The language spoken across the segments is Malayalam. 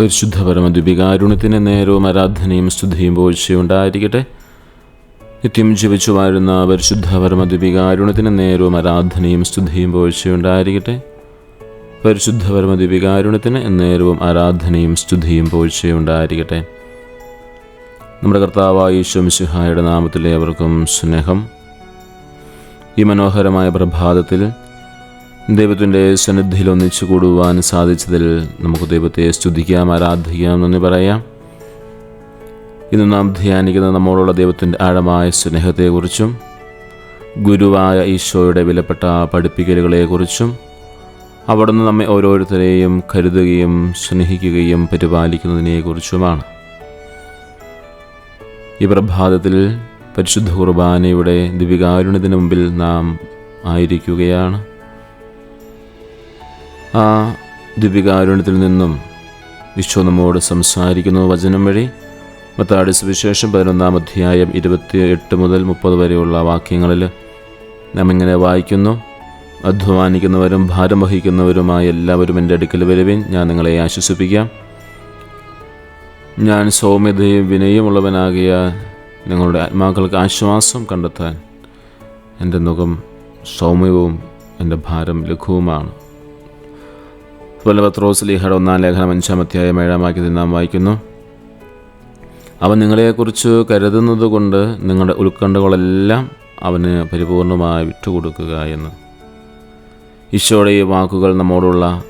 പരിശുദ്ധ പരമദ്വികാരുണത്തിന് നേരവും ആരാധനയും സ്തുതിയും പോഴ്ചയുണ്ടായിരിക്കട്ടെ നിത്യം ജീവിച്ചു വാഴുന്ന പരിശുദ്ധ പരമദ്വികാരുണത്തിന് നേരവും ആരാധനയും സ്തുതിയും പോഴ്ചയുണ്ടായിരിക്കട്ടെ പരിശുദ്ധ പരമദ്വികാരുണത്തിന് നേരവും ആരാധനയും സ്തുതിയും പോഴ്ചയുണ്ടായിരിക്കട്ടെ നമ്മുടെ കർത്താവായ ഈശ്വംസിഹായുടെ അവർക്കും സ്നേഹം. ഈ മനോഹരമായ പ്രഭാതത്തിൽ ദൈവത്തിന്റെ സന്നിധിയിൽ ഒന്നിച്ചു കൂടുവാൻ സാധിച്ചതിൽ നമുക്ക് ദൈവത്തെ സ്തുതിക്കാം ആരാധിക്കാം എന്ന് പറയാം. ഇന്ന് നാം ധ്യാനിക്കുന്ന നമ്മോടുള്ള ദൈവത്തിന്റെ ആഴമായ സ്നേഹത്തെക്കുറിച്ചും ഗുരുവായ ഈശോയുടെ വിലപ്പെട്ട പഠിപ്പിക്കലുകളെക്കുറിച്ചും അവിടുന്ന് നമ്മെ ഓരോരുത്തരെയും കരുതുകയും സ്നേഹിക്കുകയും പരിപാലിക്കുന്നതിനെക്കുറിച്ചുമാണ്. ഈ പ്രഭാതത്തിൽ പരിശുദ്ധ കുർബാനയുടെ ദിവികാരുണ്യത്തിന് മുമ്പിൽ നാം ആയിരിക്കുകയാണ്. ആ ദീപികാരുണ്യത്തിൽ നിന്നും വിശ്വ നമ്മോട് സംസാരിക്കുന്നു വചനം വഴി. മത്താടി സുവിശേഷം പതിനൊന്നാം അധ്യായം ഇരുപത്തി എട്ട് മുതൽ മുപ്പത് വരെയുള്ള വാക്യങ്ങളിൽ നാം ഇങ്ങനെ വായിക്കുന്നു. അധ്വാനിക്കുന്നവരും ഭാരം വഹിക്കുന്നവരുമായ എല്ലാവരും എന്റെ അടുക്കൽ വരുവിൻ. ഞാൻ നിങ്ങളെ ആശ്വസിപ്പിക്കാം. ഞാൻ സൗമ്യതയും വിനയമുള്ളവനാകിയ നിങ്ങളുടെ ആത്മാക്കൾക്ക് ആശ്വാസം കണ്ടെത്താൻ എന്റെ മുഖം സൗമ്യവും എന്റെ ഭാരം ലഘുവുമാണ്. അതുപോലെ പത്രോസ് ലീഹയുടെ ഒന്നാം ലേഖനം അഞ്ചാം അധ്യായം ഏഴാം വാക്യത്തിൽ നാം വായിക്കുന്നു. അവൻ നിങ്ങളെക്കുറിച്ച് കരുതുന്നത് കൊണ്ട് നിങ്ങളുടെ ഉത്കണ്ഠകളെല്ലാം അവന് പരിപൂർണമായി വിട്ടുകൊടുക്കുക എന്ന്. ഈശോയുടെ ഈ വാക്കുകൾ നമ്മോടുള്ള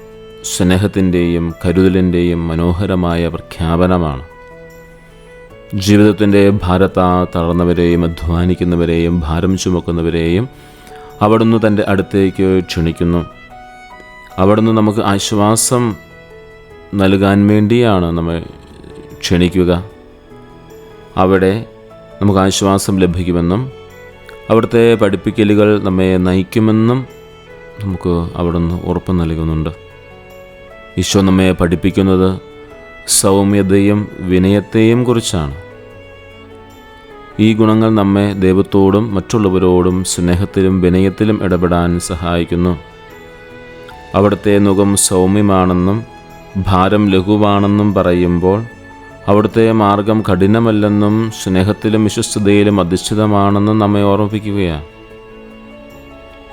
സ്നേഹത്തിന്റെയും കരുതലിന്റെയും മനോഹരമായ പ്രഖ്യാപനമാണ്. ജീവിതത്തിന്റെ ഭാരത തളർന്നവരെയും അധ്വാനിക്കുന്നവരെയും ഭാരം ചുമക്കുന്നവരെയും അവിടുന്ന് തന്റെ അടുത്തേക്ക് ക്ഷണിക്കുന്നു. അവിടുന്ന് നമുക്ക് ആശ്വാസം നൽകാൻ വേണ്ടിയാണ് നമ്മെ ക്ഷണിക്കുക. അവിടെ നമുക്ക് ആശ്വാസം ലഭിക്കുമെന്നും അവിടുത്തെ പഠിപ്പിക്കലുകൾ നമ്മെ നയിക്കുമെന്നും നമുക്ക് അവിടുന്ന് ഉറപ്പ് നൽകുന്നുണ്ട്. ഈശോ നമ്മെ പഠിപ്പിക്കുന്നത് സൗമ്യതയും വിനയത്തെയും കുറിച്ചാണ്. ഈ ഗുണങ്ങൾ നമ്മെ ദൈവത്തോടും മറ്റുള്ളവരോടും സ്നേഹത്തിലും വിനയത്തിലും ഇടപെടാൻ സഹായിക്കുന്നു. അവിടുത്തെ മുഖം സൗമ്യമാണെന്നും ഭാരം ലഘുവാണെന്നും പറയുമ്പോൾ അവിടുത്തെ മാർഗം കഠിനമല്ലെന്നും സ്നേഹത്തിലും വിശ്വസ്തതയിലും അധിഷ്ഠിതമാണെന്നും നമ്മെ ഓർമ്മിപ്പിക്കുകയാണ്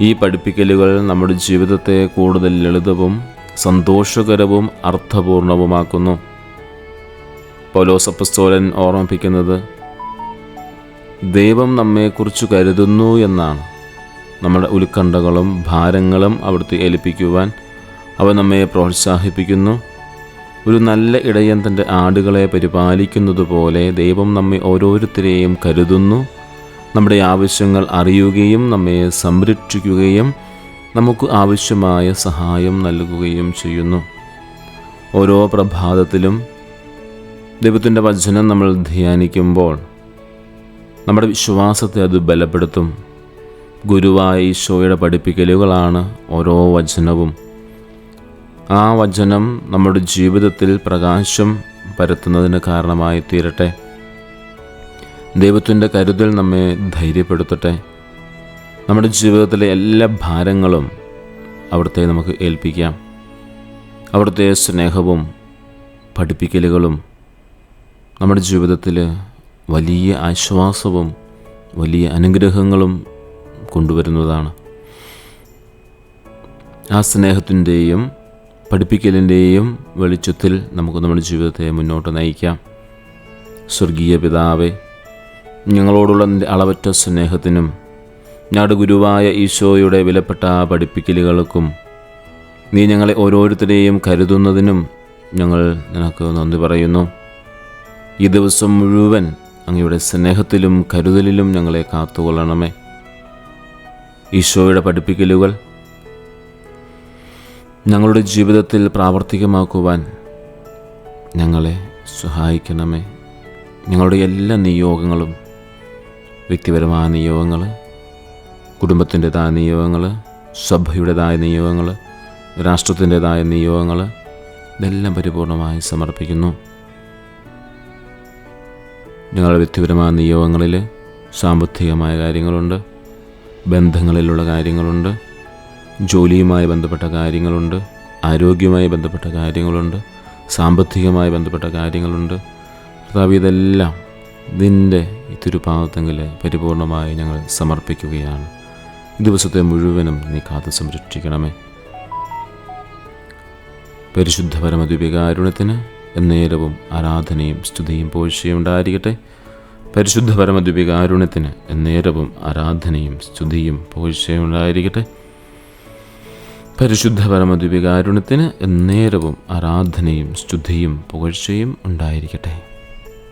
ഈ പഠിപ്പിക്കലുകൾ നമ്മുടെ ജീവിതത്തെ കൂടുതൽ ലളിതവും സന്തോഷകരവും അർത്ഥപൂർണവുമാക്കുന്നു. പൗലോസപ്പസ്തോലൻ ഓർമ്മിപ്പിക്കുന്നത് ദൈവം നമ്മെക്കുറിച്ച് കരുതുന്നു എന്നാണ്. നമ്മുടെ ഉത്കണ്ഠകളും ഭാരങ്ങളും അവിടുത്തെ ഏൽപ്പിക്കുവാൻ അവ നമ്മെ പ്രോത്സാഹിപ്പിക്കുന്നു. ഒരു നല്ല ഇടയൻ തന്റെ ആടുകളെ പരിപാലിക്കുന്നത് പോലെ ദൈവം നമ്മെ ഓരോരുത്തരെയും കരുതുന്നു. നമ്മുടെ ആവശ്യങ്ങൾ അറിയുകയും നമ്മെ സംരക്ഷിക്കുകയും നമുക്ക് ആവശ്യമായ സഹായം നൽകുകയും ചെയ്യുന്നു. ഓരോ പ്രഭാതത്തിലും ദൈവത്തിന്റെ വചനം നമ്മൾ ധ്യാനിക്കുമ്പോൾ നമ്മുടെ വിശ്വാസത്തെ അത് ബലപ്പെടുത്തും. ഗുരുവായ ഈശോയുടെ പഠിപ്പിക്കലുകളാണ് ഓരോ വചനവും. ആ വചനം നമ്മുടെ ജീവിതത്തിൽ പ്രകാശം പരത്തുന്നതിന് കാരണമായി തീരട്ടെ. ദൈവത്തിന്റെ കരുതൽ നമ്മെ ധൈര്യപ്പെടുത്തട്ടെ. നമ്മുടെ ജീവിതത്തിലെ എല്ലാ ഭാരങ്ങളും അവിടുത്തെ നമുക്ക് ഏൽപ്പിക്കാം. അവിടുത്തെ സ്നേഹവും പഠിപ്പിക്കലുകളും നമ്മുടെ ജീവിതത്തിൽ വലിയ ആശ്വാസവും വലിയ അനുഗ്രഹങ്ങളും കൊണ്ടുവരുന്നതാണ്. ആ സ്നേഹത്തിന്റെയും പഠിപ്പിക്കലിന്റെയും വെളിച്ചത്തിൽ നമുക്ക് നമ്മുടെ ജീവിതത്തെ മുന്നോട്ട് നയിക്കാം. സ്വർഗീയ പിതാവെ ഞങ്ങളോടുള്ള നിന്റെ അളവറ്റ സ്നേഹത്തിനും ഞങ്ങളുടെ ഗുരുവായ ഈശോയുടെ വിലപ്പെട്ട പഠിപ്പിക്കലുകൾക്കും നീ ഞങ്ങളെ ഓരോരുത്തരെയും കരുതുന്നതിനും ഞങ്ങൾ നിനക്ക് നന്ദി പറയുന്നു. ഈ ദിവസം മുഴുവൻ അങ്ങയുടെ സ്നേഹത്തിലും കരുതലിലും ഞങ്ങളെ കാത്തുകൊള്ളണമേ. ഈശോയുടെ പഠിപ്പിക്കലുകൾ ഞങ്ങളുടെ ജീവിതത്തിൽ പ്രാവർത്തികമാക്കുവാൻ ഞങ്ങളെ സഹായിക്കണമേ. ഞങ്ങളുടെ എല്ലാ നിയോഗങ്ങളും വ്യക്തിപരമായ നിയോഗങ്ങൾ കുടുംബത്തിന്റെതായ നിയോഗങ്ങൾ സഭയുടേതായ നിയോഗങ്ങൾ രാഷ്ട്രത്തിന്റെതായ നിയോഗങ്ങൾ ഇതെല്ലാം പരിപൂർണമായി സമർപ്പിക്കുന്നു. ഞങ്ങളുടെ വ്യക്തിപരമായ നിയോഗങ്ങളിൽ സാമ്പത്തികമായ കാര്യങ്ങളുണ്ട്. ബന്ധങ്ങളിലുള്ള കാര്യങ്ങളുണ്ട്. ജോലിയുമായി ബന്ധപ്പെട്ട കാര്യങ്ങളുണ്ട്. ആരോഗ്യവുമായി ബന്ധപ്പെട്ട കാര്യങ്ങളുണ്ട്. സാമ്പത്തികമായി ബന്ധപ്പെട്ട കാര്യങ്ങളുണ്ട്. കർത്താവ് ഇതെല്ലാം നിന്റെ തിരുപാദത്തെങ്കിൽ പരിപൂർണമായി ഞങ്ങൾ സമർപ്പിക്കുകയാണ്. ദിവസത്തെ മുഴുവനും നീ കാത്തു സംരക്ഷിക്കണമേ. പരിശുദ്ധ പരമദ്വീപികാരുണ്യത്തിന് എന്നേരവും ആരാധനയും സ്തുതിയും പോഴ്ചയും ഉണ്ടായിരിക്കട്ടെ. പരിശുദ്ധ പരമദ്വീപികാരുണ്യത്തിന് എന്നേരവും ആരാധനയും സ്തുതിയും പോഴ്ചയും ഉണ്ടായിരിക്കട്ടെ പരിശുദ്ധ പരമദ്വീപികാരുണ്യത്തിന് എന്നേരവും ആരാധനയും സ്തുതിയും പുകഴ്ചയും ഉണ്ടായിരിക്കട്ടെ.